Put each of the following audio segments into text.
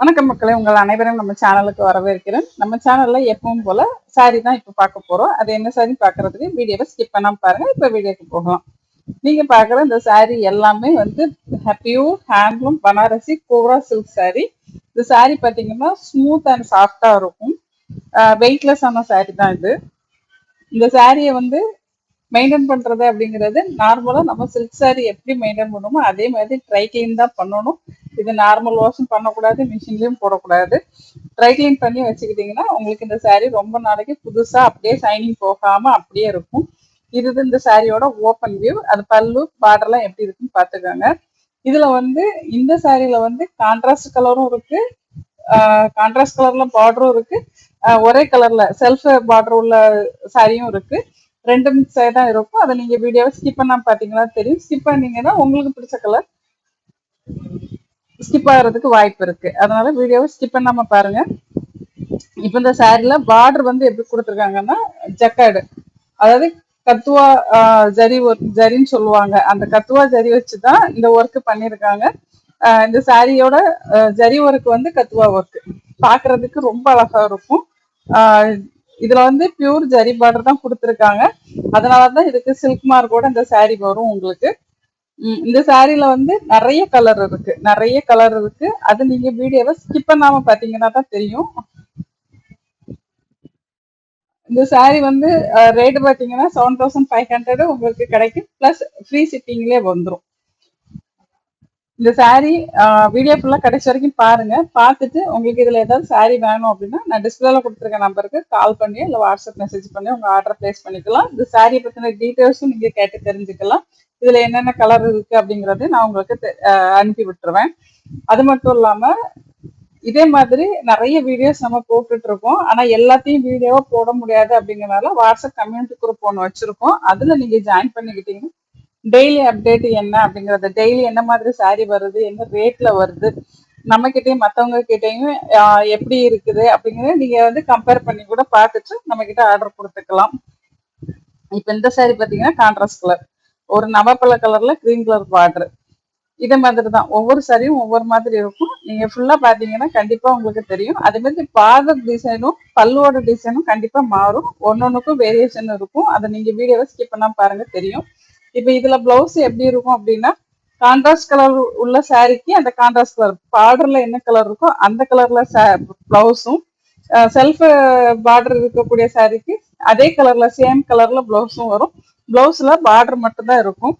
வணக்கம் மக்களே உங்கள் அனைவரும் நம்ம சேனலுக்கு வரவேற்கிறேன். நம்ம சேனல்ல எப்பவும் போல சாரி தான் இப்போ பார்க்க போறோம். அது என்ன சாரி பார்க்கறதுக்கு வீடியோவை ஸ்கிப் பண்ணாம பாருங்க. இப்போ வீடியோக்கு போகலாம். நீங்க பார்க்குற இந்த சாரி எல்லாமே வந்து pure handloom Banarasi kora silk sari இந்த சாரி பார்த்தீங்கன்னா ஸ்மூத் அண்ட் சாஃப்டா இருக்கும். வெயிட்லெஸ் ஆன சாரி தான் இது. இந்த சாரியை வந்து மெயின்டைன் பண்றது அப்படிங்கிறது நார்மலா நம்ம சில்க் சாரி எப்படி மெயின்டைன் பண்ணுமோ அதே மாதிரி ட்ரை கிளீன் தான் பண்ணணும். இது நார்மல் வாஷும் பண்ணக்கூடாது மிஷின்லயும் போடக்கூடாது. ட்ரை கிளீன் பண்ணி வச்சுக்கிட்டீங்கன்னா உங்களுக்கு இந்த சாரீ ரொம்ப நாளைக்கு புதுசா அப்படியே சைனிங் போகாம அப்படியே இருக்கும். இது இந்த சாரியோட ஓப்பன் வியூ அது பல்லு பார்டர்லாம் எப்படி இருக்குன்னு பாத்துக்கோங்க இதுல வந்து இந்த சாரியில வந்து கான்ட்ராஸ்ட் கலரும் இருக்கு. கான்ட்ராஸ்ட் கலர்ல பார்டரும் இருக்கு. ஒரே கலர்ல செல்ஃப் பார்டர் உள்ள சாரியும் இருக்கு. ரெண்டு மிக்ஸ் ஆகி தான் இருக்கும். அதை நீங்க வீடியோவை ஸ்கிப் பண்ணால் பார்த்தீங்கன்னா தெரியும். ஸ்கிப் பண்ணீங்கன்னா உங்களுக்கு பிடிச்ச கலர் ஸ்கிப் ஆகிறதுக்கு வாய்ப்பு இருக்கு. அதனால வீடியோவை ஸ்கிப் பண்ணாம பாருங்க. இப்போ இந்த சாரில பார்டர் வந்து எப்படி கொடுத்துருக்காங்கன்னா ஜக்காடு அதாவது கத்துவா ஜரி ஒர்க் ஜரின்னு சொல்லுவாங்க. அந்த கத்துவா ஜரி வச்சு தான் இந்த ஒர்க் பண்ணியிருக்காங்க. இந்த சாரியோட ஜரி ஒர்க் வந்து கத்துவா ஒர்க் பாக்குறதுக்கு ரொம்ப அழகா இருக்கும். இதுல வந்து பியூர் ஜரி பார்டர் தான் கொடுத்துருக்காங்க. அதனாலதான் இதுக்கு சில்க் மார்க்கோட இந்த சாரி வரும் உங்களுக்கு. இந்த சாரியில வந்து நிறைய கலர் இருக்கு. நிறைய கலர் இருக்கு. அது நீங்க வீடியோவை ஸ்கிப் பண்ணாம பாத்தீங்கன்னா தான் தெரியும். இந்த சாரி வந்து ரேட் பார்த்தீங்கன்னா செவன் தௌசண்ட் ஃபைவ் ஹண்ட்ரடு உங்களுக்கு கிடைக்கும். ப்ளஸ் ஃப்ரீ ஷிப்பிங்லேயே வந்துடும் இந்த சாரி வீடியோ ஃபுல்லாக கடைசி வரைக்கும் பாருங்க. பார்த்துட்டு உங்களுக்கு இதில் ஏதாவது சாரி வேணும் அப்படின்னா நான் டிஸ்பிளேல கொடுத்துருக்க நம்பருக்கு கால் பண்ணி இல்லை வாட்ஸ்அப் மெசேஜ் பண்ணி உங்கள் ஆர்டர் பிளேஸ் பண்ணிக்கலாம். இந்த சாரியை பற்றின டீட்டெயில்ஸும் நீங்கள் கேட்டு தெரிஞ்சுக்கலாம். இதில் என்னென்ன கலர் இருக்கு அப்படிங்கிறது நான் உங்களுக்கு அனுப்பி விட்டுருவேன். அது மட்டும் இல்லாமல் இதே மாதிரி நிறைய வீடியோஸ் நம்ம போட்டுட்டு இருக்கோம். ஆனா எல்லாத்தையும் வீடியோவா போட முடியாது அப்படிங்கறனால வாட்ஸ்அப் கம்யூனிட்டி குரூப் ஒன்று வச்சிருக்கோம். அதுல நீங்க ஜாயின் பண்ணிக்கிட்டீங்கன்னா டெய்லி அப்டேட் என்ன அப்படிங்கறது டெய்லி என்ன மாதிரி சாரி வருது என்ன ரேட்ல வருது நம்ம கிட்டயும் மத்தவங்க கிட்டயும் எப்படி இருக்குது அப்படிங்கறத நீங்க வந்து கம்பேர் பண்ணி கூட பார்த்துட்டு நம்ம கிட்ட ஆர்டர் கொடுத்துக்கலாம். இப்ப இந்த சாரி பாத்தீங்கன்னா கான்ட்ராஸ்ட் கலர் ஒரு நவப்பழ கலர்ல கிரீன் கலர் பார்டர் இதே மாதிரி தான் ஒவ்வொரு சாரியும் ஒவ்வொரு மாதிரி இருக்கும். நீங்க ஃபுல்லா பாத்தீங்கன்னா கண்டிப்பா உங்களுக்கு தெரியும். அதே மாதிரி பாதர் டிசைனும் பல்லுவோட டிசைனும் கண்டிப்பா மாறும். ஒன்னொன்னுக்கும் வேரியேஷன் இருக்கும். அதை நீங்க வீடியோவை ஸ்கிப் பண்ணா பாருங்க தெரியும். இப்ப இதுல பிளவுஸ் எப்படி இருக்கும் அப்படின்னா கான்ட்ராஸ்ட் கலர் உள்ள சாரிக்கு அந்த கான்ட்ராஸ்ட் கலர் பார்டர்ல என்ன கலர் இருக்கோ அந்த கலர்ல பிளவுஸும் செல்ஃப் பார்டர் இருக்கக்கூடிய சாரிக்கு அதே கலர்ல சேம் கலர்ல பிளவுஸும் வரும். பிளவுஸ்ல பார்டர் மட்டும் தான் இருக்கும்.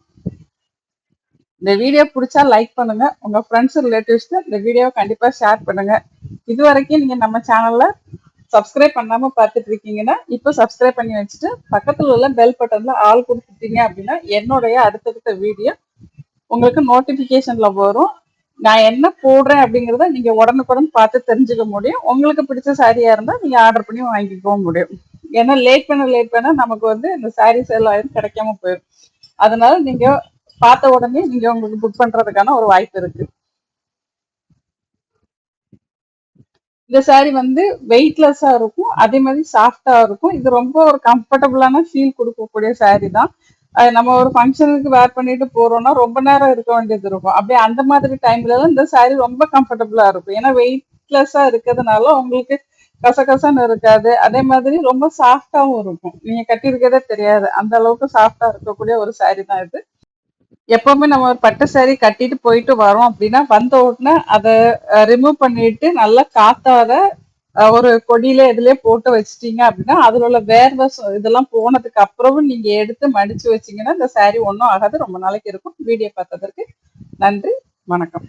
இந்த வீடியோ பிடிச்சா லைக் பண்ணுங்க. உங்க ஃப்ரெண்ட்ஸ் ரிலேட்டிவ்ஸ்க்கு இந்த வீடியோவை கண்டிப்பா ஷேர் பண்ணுங்க. இது வரைக்கும் நீங்க நம்ம சேனல்ல சப்ஸ்கிரைப் பண்ணாம பார்த்துட்டு இருக்கீங்கன்னா இப்போ சப்ஸ்கிரைப் பண்ணி வச்சுட்டு பக்கத்துல உள்ள பெல் பட்டன்ல ஆள் கொடுத்துட்டீங்க அப்படின்னா என்னுடைய அடுத்தடுத்த வீடியோ உங்களுக்கு நோட்டிபிகேஷன்ல வரும். நான் என்ன போடுறேன் அப்படிங்கிறத நீங்க உடனுக்குடன் பார்த்து தெரிஞ்சுக்க முடியும். உங்களுக்கு பிடிச்ச சாரியா இருந்தா நீங்க ஆர்டர் பண்ணி வாங்கிக்கவும் முடியும். ஏன்னா லேட் பண்ண லேட் பண்ண நமக்கு வந்து இந்த சாரீஸ் எல்லாம் கிடைக்காம போயிடும் அதனால நீங்க பார்த்த உடனே நீங்க உங்களுக்கு புக் பண்றதுக்கான ஒரு வாய்ப்பு இருக்கு. இந்த சாரி வந்து வெயிட்லெஸ்ஸா இருக்கும். அதே மாதிரி சாஃப்டாக இருக்கும். இது ரொம்ப ஒரு கம்ஃபர்டபுளான ஃபீல் கொடுக்கக்கூடிய சாரி தான். நம்ம ஒரு ஃபங்க்ஷனுக்கு வேர் பண்ணிட்டு போறோம்னா ரொம்ப நேரம் இருக்க வேண்டியது இருக்கும். அப்படியே அந்த மாதிரி டைம்ல எல்லாம் இந்த சாரி ரொம்ப கம்ஃபர்டபுளா இருக்கும். ஏன்னா வெயிட்லெஸ்ஸா இருக்கிறதுனால உங்களுக்கு கசகசன்னு இருக்காது. அதே மாதிரி ரொம்ப சாஃப்டாவும் இருக்கும். நீங்க கட்டியிருக்கதே தெரியாது. அந்த அளவுக்கு சாஃப்டா இருக்கக்கூடிய ஒரு சாரி தான் இது. எப்பவுமே நம்ம ஒரு பட்டு சாரி கட்டிட்டு போயிட்டு வரோம் அப்படின்னா வந்த உடனே அதை ரிமூவ் பண்ணிட்டு நல்லா காத்தாத ஒரு கொடியில இதுலயே போட்டு வச்சிட்டீங்க அப்படின்னா அதுல உள்ள வேர்வை இதெல்லாம் போனதுக்கு அப்புறமும் நீங்க எடுத்து மடிச்சு வச்சீங்கன்னா இந்த சாரி ஒன்றும் ஆகாது. ரொம்ப நாளைக்கு இருக்கும். வீடியோ பார்த்ததற்கு நன்றி. வணக்கம்.